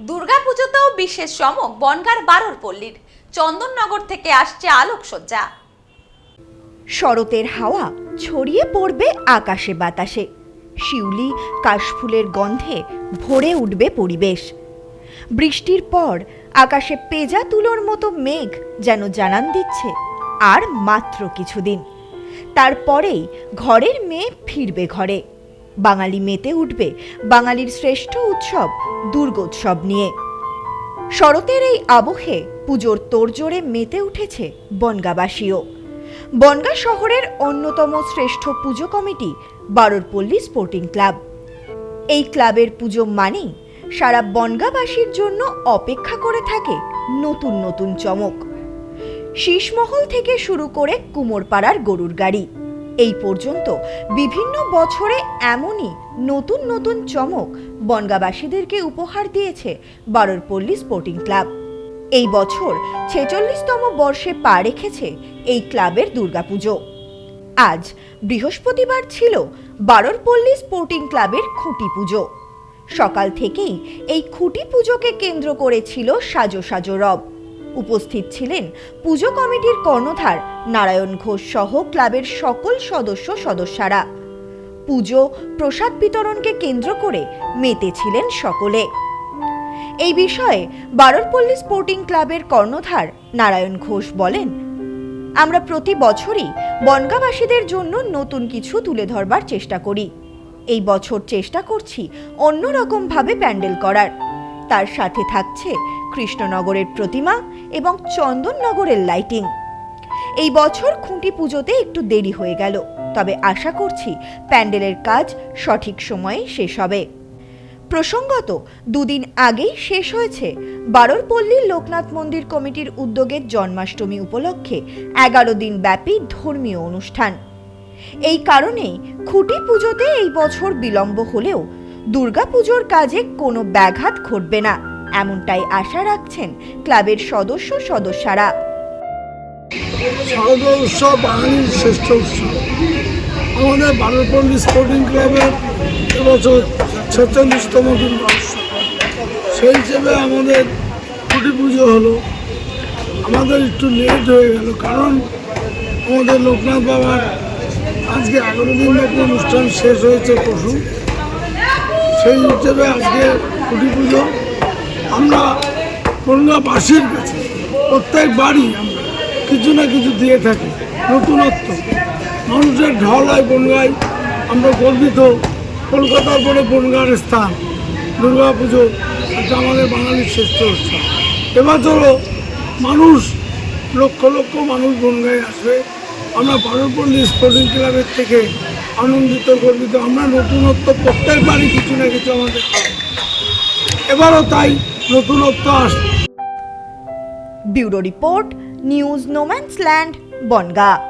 দুর্গাপুজোতেও বিশেষ চমক বনগার বারোর পল্লীর। চন্দননগর থেকে আসছে আলোকসজ্জা। শরতের হাওয়া ছড়িয়ে পড়বে আকাশে বাতাসে। শিউলি, কাশফুলের গন্ধে ভরে উঠবে পরিবেশ। বৃষ্টির পর আকাশে পেজা তুলোর মতো মেঘ যেন জানান দিচ্ছে আর মাত্র কিছুদিন। তারপরেই ঘরের মেয়ে ফিরবে ঘরে। বাঙালি মেতে উঠবে বাঙালির শ্রেষ্ঠ উৎসব দুর্গোৎসব নিয়ে। শরতের এই আবহে পুজোর তোড়জোড়ে মেতে উঠেছে বনগাবাসীও। বনগা শহরের অন্যতম শ্রেষ্ঠ পুজো কমিটি বারোরপল্লী স্পোর্টিং ক্লাব। এই ক্লাবের পুজো মানেই সারা বনগাবাসীর জন্য অপেক্ষা করে থাকে নতুন নতুন চমক। শীষমহল থেকে শুরু করে কুমোরপাড়ার গরুর গাড়ি। এই পর্যন্ত বিভিন্ন বছরে এমনই নতুন নতুন চমক বনগাবাসীদেরকে উপহার দিয়েছে বারোরপল্লী স্পোর্টিং ক্লাব। এই বছর ছেচল্লিশতম বর্ষে পা রেখেছে এই ক্লাবের দুর্গাপুজো। আজ বৃহস্পতিবার ছিল বারোরপল্লী স্পোর্টিং ক্লাবের খুঁটি পুজো। সকাল থেকেই এই খুঁটি পুজোকে কেন্দ্র করেছিল সাজো সাজো রব। উপস্থিত ছিলেন পুজো কমিটির কর্ণধার নারায়ণ ঘোষ সহ ক্লাবের সকল সদস্য সদস্যরা। পুজো, প্রসাদ বিতরণকে কেন্দ্র করে মেতেছিলেন সকলে। এই বিষয়ে বাররপল্লী স্পোর্টিং ক্লাবের কর্ণধার নারায়ণ ঘোষ বলেন, আমরা প্রতি বছরই বনগাবাসীদের জন্য নতুন কিছু তুলে ধরবার চেষ্টা করি। এই বছর চেষ্টা করছি অন্যরকমভাবে প্যান্ডেল করার। তার সাথে থাকছে কৃষ্ণনগরের প্রতিমা এবং চন্দননগরের লাইটিং এই বছর খুঁটি পুজোতে একটু দেরি হয়ে গেল, তবে আশা করছি প্যান্ডেলের কাজ সঠিক সময়ে শেষ হবে। প্রসঙ্গত, দুদিন আগেই শেষ হয়েছে বারোরপল্লী লোকনাথ মন্দির কমিটির উদ্যোগে জন্মাষ্টমী উপলক্ষে এগারো দিন ব্যাপী ধর্মীয় অনুষ্ঠান। এই কারণেই খুঁটি পুজোতে এই বছর বিলম্ব হলেও দুর্গাপুজোর কাজে কোনো ব্যাঘাত ঘটবে না, এমনটাই আশা রাখছেন ক্লাবের সদস্য সদস্যরা। শারদীয় উৎসব আমাদের বারোপল্লী স্পোর্টিং ক্লাবের এবছর ছেচল্লিশতম দুর্গা সেই হিসেবে আমাদের খুঁটি পুজো হলো। আমাদের একটু লেট হয়ে গেল কারণ আমাদের লোকনাথ বাবার আজকে এগারো দিন ব্যাপী অনুষ্ঠান শেষ হয়েছে পশু সেই হিসেবে আজকে খুঁটি পুজো আমরা বনগাবাসীর কাছে প্রত্যেক বাড়ি আমরা কিছু না কিছু দিয়ে থাকি, নতুনত্ব। মানুষের ঢল হয় বনগায় আমরা গর্বিত। কলকাতার পরে বনগার স্থান, দুর্গা পুজো, এটা আমাদের বাঙালির শ্রেষ্ঠ উৎসব। এবছরও মানুষ, লক্ষ লক্ষ মানুষ বনগায় আসবে। আমরা পারপল্লী স্পোর্টিং ক্লাবের থেকে আনন্দিত, গর্বিত। আমরা নতুনত্ব করতে পারি কিছু না কিছু আমাদের এবারও তাই নতুনত্ব আস bureau report, news, no man's land, Bangaon.